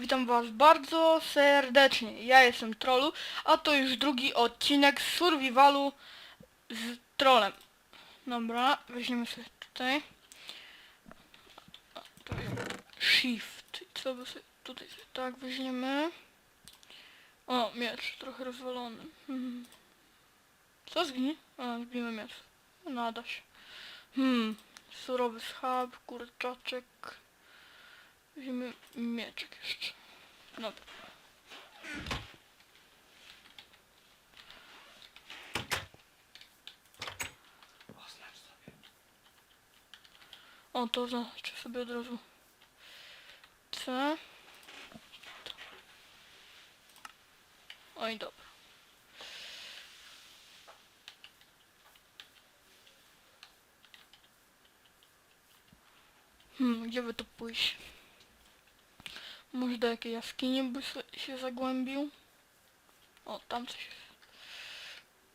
Witam was bardzo serdecznie. Ja jestem Trollu, a to już drugi odcinek Survivalu z trolem. Dobra, weźmiemy sobie tutaj. To Shift. Co by sobie tutaj sobie tak weźmiemy? O, miecz, trochę rozwalony. Hmm. Co zginie? A, zgniemy miecz. Nada się. Hmm. Surowy schab, kurczaczek. Weźmiemy mieczek jeszcze. Dobra. Sobie. O, to znaczy sobie od razu C. Oj, dobra. Hmm, gdzie by to pójść? Może do jakiej jaskini by się zagłębił? O, tam coś jest.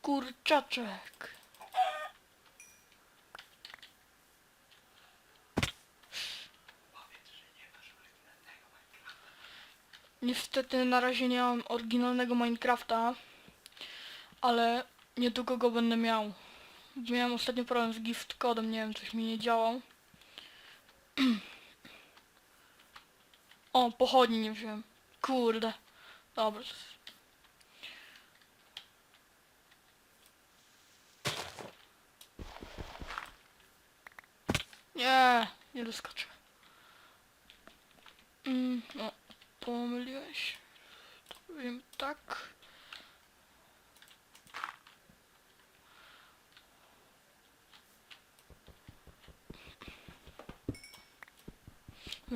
Kurczaczek. Niestety na razie nie mam oryginalnego Minecrafta, ale niedługo go będę miał. Miałem ostatnio problem z gift kodem, nie wiem, coś mi nie działał. O, pochodni nie wziąłem. Kurde. Dobra. Nie, nie doskoczę. Mm, no, pomyliłeś. To wiem tak.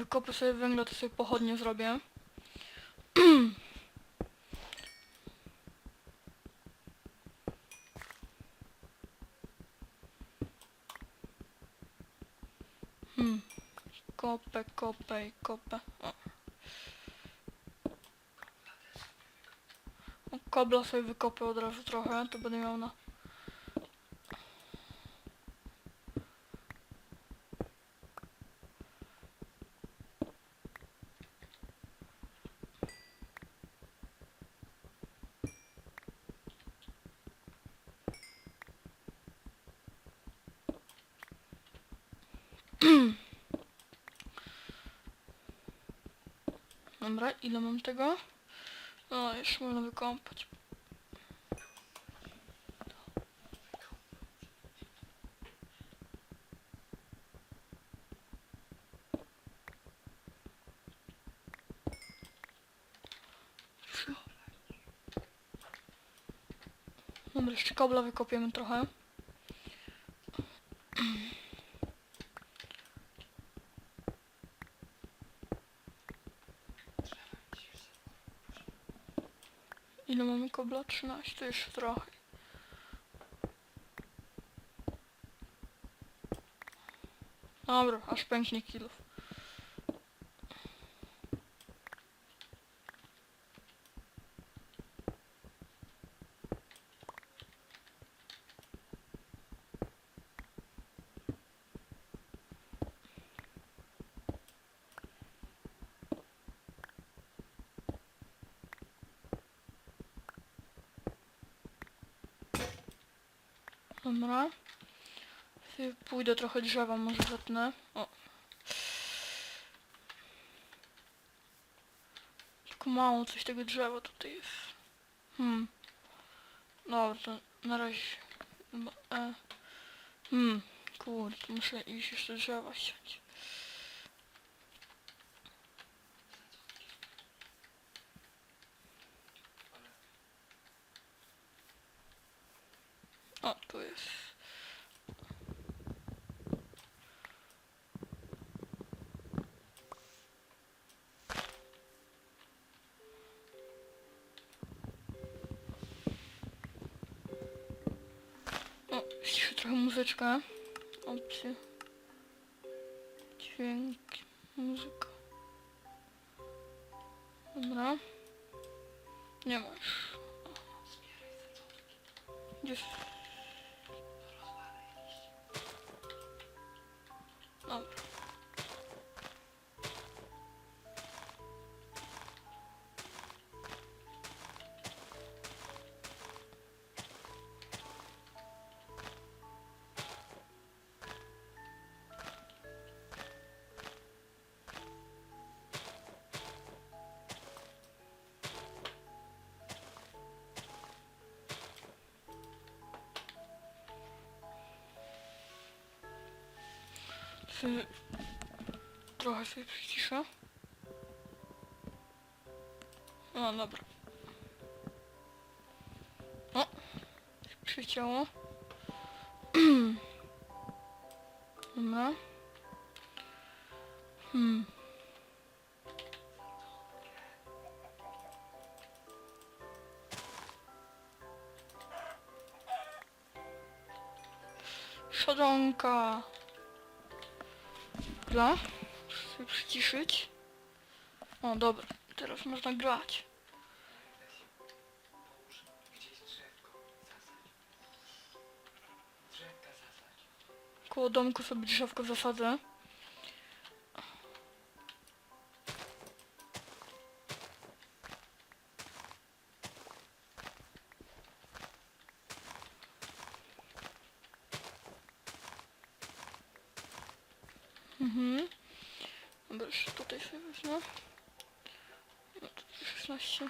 Wykopię sobie węgla, to sobie pochodnie zrobię. Hmm. Kopę, kopę i kopę. O. Kobla sobie wykopię od razu trochę, to będę miał na... Dobra, ile mam tego? No, już można wykąpać. Dobra, jeszcze kobla wykopiemy trochę. Drzewa widzisz za Ile mamy kobla? 13, to jeszcze trochę. Dobra, aż pęknie kilów. Dobra. Pójdę trochę drzewa, może zetnę. O. Tylko mało coś tego drzewa tutaj jest. Hmm. Dobra, to na razie. E. Hmm. Kurde, muszę iść jeszcze drzewa ściąć. O, tu jest. O, ściszę trochę muzyczkę. Opcje. Dźwięk, muzyka. Dobra. Nie ma już. Trochę sobie przyciszę. No dobra. O! się Przycięło. Dobra. Hmm. Szadonka. Muszę sobie przyciszyć. O, dobra. Teraz można grać. Koło domku sobie drzewko zasadzę. Mhm. Dobra, jeszcze tutaj sobie wezmę. No to 16.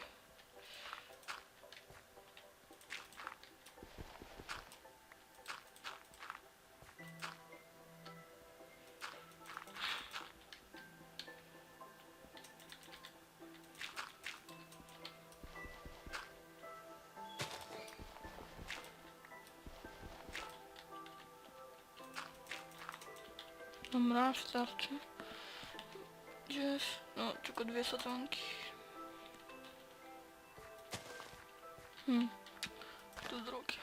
Dobra, starczy. Gdzie jest? No, tylko dwie sadzonki. Hmm. To drogie.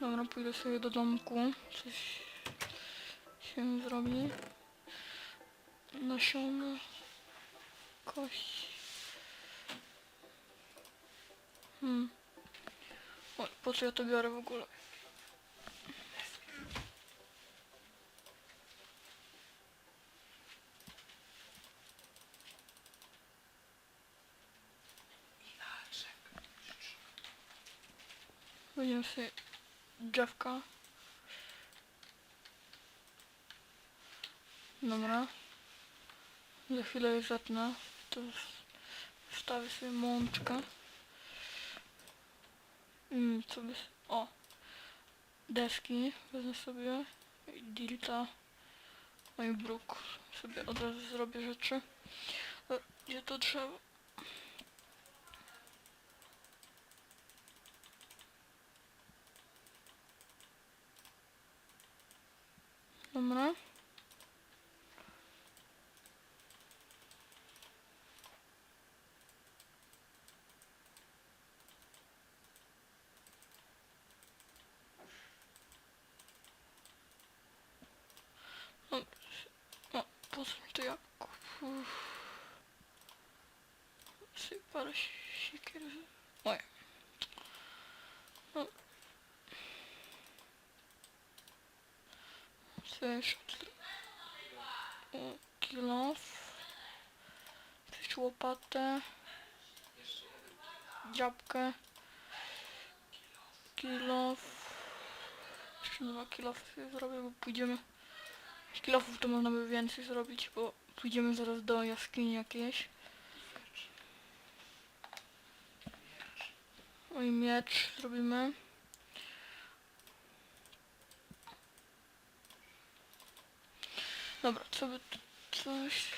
Dobra, pójdę sobie do domku. Coś się zrobi. Nasiona. Kość. Hmm. O, po co ja to biorę w ogóle? Weźmiemy sobie drzewka. Dobra. Za chwilę je zetnę. To wstawię sobie mączkę. Mm, co by... O! Deski wezmę sobie. Dilta. No i bruk. Sobie od razu zrobię rzeczy. E, Gdzie to drzewo? Dobra. O, o po co mi to jak? Uff. Sobie parę sikier. Oj. No. Sobie jeszcze o, kilof. Coś łopatę. Dziabkę. Kilof. Jeszcze dwa kilofy sobie zrobię, bo pójdziemy... Kilofów to można by więcej zrobić, bo pójdziemy zaraz do jaskini jakiejś. Oj, miecz zrobimy. Dobra, co by coś...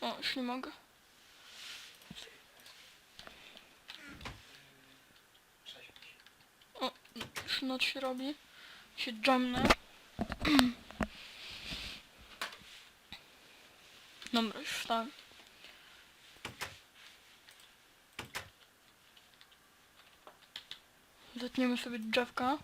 O, już nie mogę. O, już noc się robi. Się dżemnę. Dobra, już. Zetniemy sobie drzewka.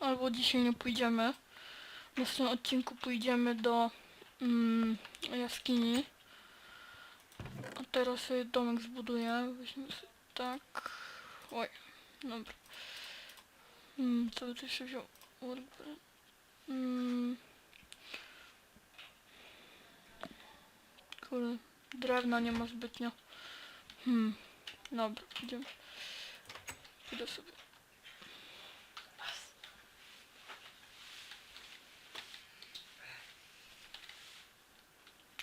Albo dzisiaj nie pójdziemy. W następnym odcinku pójdziemy do mm, jaskini. A teraz sobie domek zbuduję. Weźmy sobie tak. Oj, dobra. Mm, co by tu jeszcze wziął? Mm. Kurde, drewna nie ma zbytnio. Hmm, dobra, idziemy. Idę sobie.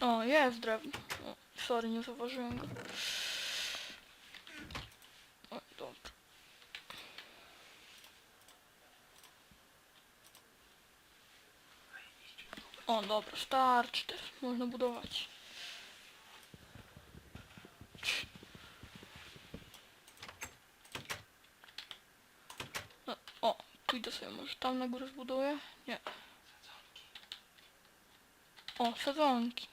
O, jest drewno. Sorry, nie zauważyłem go. O, dobra. O, dobra, starczy też. Można budować. No, o, pójdę sobie może tam na górę zbuduję? Nie. O, sadzonki.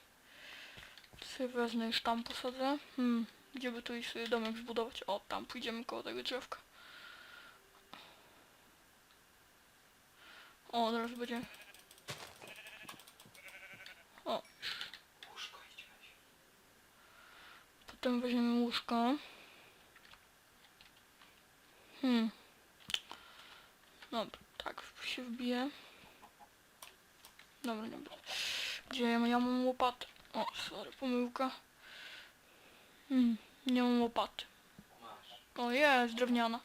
Sobie wezmę już tam posadzę. Hmm, gdzie by tu iść sobie domek zbudować? O, tam pójdziemy koło tego drzewka. O, teraz będzie... O, Łóżko. Potem weźmiemy łóżko. Hmm. Dobra, tak się wbije. Dobra, dobra. Gdzie ja mam łopatę? O, sorry, pomyłka. Hmm, nie mam łopaty. O, jest, drewniana.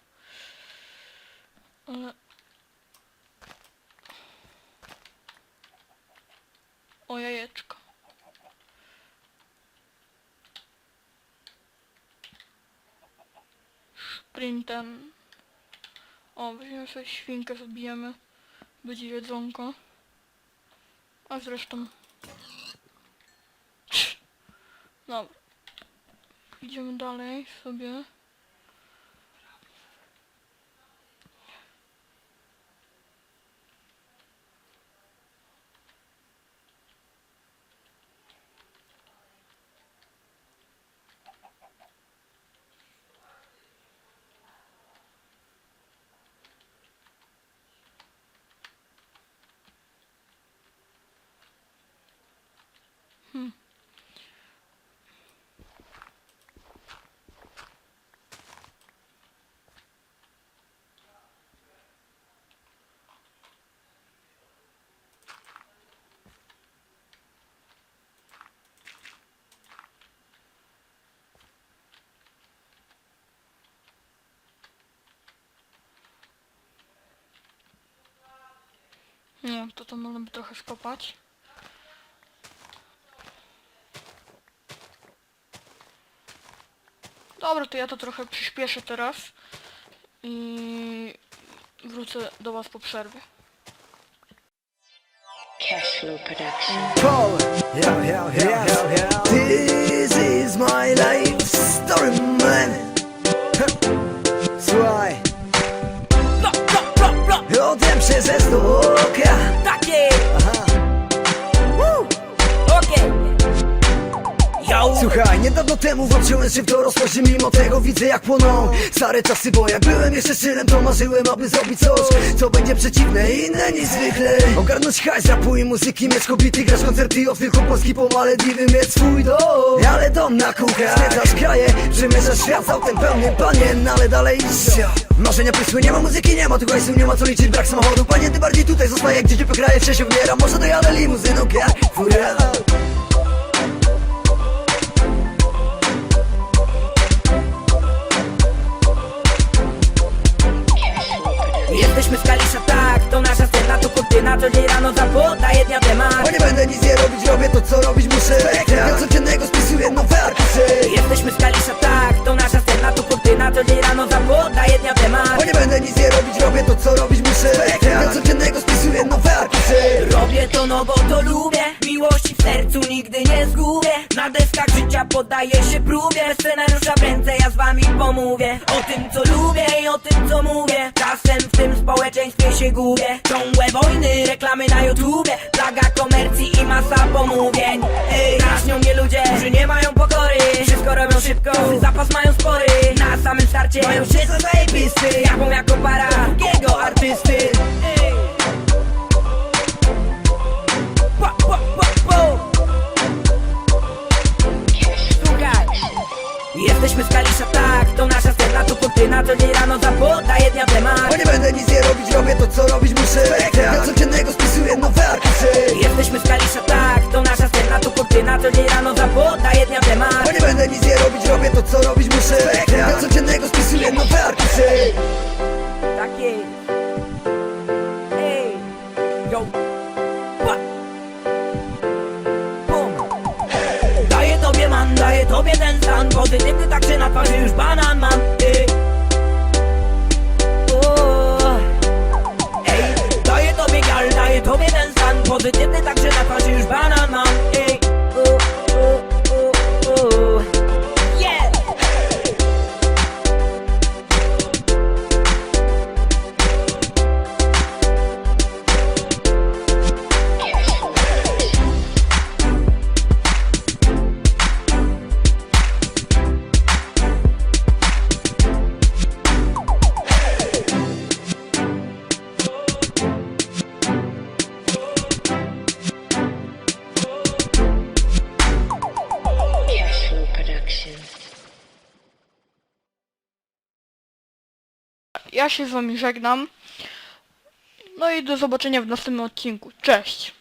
Ale... O, jajeczko. Sprintem. O, weźmiemy sobie świnkę, zabijemy. Będzie jedzonko. A zresztą... Dobra. Idziemy dalej sobie. Hmm. No, to to można by trochę skopać. Dobra, to ja to trochę przyspieszę teraz. I wrócę do was po przerwie. Cashflow Production. Paul, yeah, yeah, yeah, yeah, yeah. This is my life story, man. Temu włączyłem się w dorosłość i mimo tego widzę jak płoną. Stare czasy, bo jak byłem jeszcze synem to marzyłem, aby zrobić coś Co będzie przeciwne i inne niż zwykle. Ogarnąć hajs, rapu i muzyki, mieć grać koncerty Od Wielkopolski po Malediwy, mieć swój dom. Ale dom na kółkach, zwiedzasz kraje Przemierzasz świat autem pełnym panien, ale dalej iść Marzenia prysły, nie ma muzyki, nie ma tu hajsu, nie ma co liczyć, brak samochodu. Panie, ty bardziej tutaj zostaje, gdzie cię kraje, wsie się umiera Może dojadę limuzyną, jak fura Jesteśmy z Kalisza, tak, to nasza scena, to kurtyna Co dzień rano zapodaje dnia temat. Bo nie będę nic nie robić, robię to co robić muszę. Ja codziennego spisuję nowe arkusy. Jesteśmy z Kalisza, tak, to nasza scena, to kurtyna Co dzień rano zapodaje dnia temat. Bo nie będę nic nie robić, robię to co robić muszę. Ja codziennego spisuję nowe arkusy. Robię to no bo to lubię. Miłości w sercu nigdy nie zgubię Na deskach życia poddaję się próbie. Scenariusza w ręce ja z wami pomówię. O tym co lubię i o tym co mówię. Czasem w tym społeczeństwie się gubię. Ciągłe wojny, reklamy na YouTubie. Plaga komercji i masa pomówień. Ej, Drażnią mnie ludzie, którzy nie mają pokory. Wszystko robią szybko, zapas mają spory. Na samym starcie mają się za zajebisty Jaką jako para drugiego artysty yo Daję tobie man, daję tobie ten stan Pozytywny tak czy na twarzy już banan mam Ej daję tobie gal, daję tobie ten stan Pozytywny tak czy na twarzy już banan mam Ja się z wami żegnam. No i do zobaczenia w następnym odcinku. Cześć!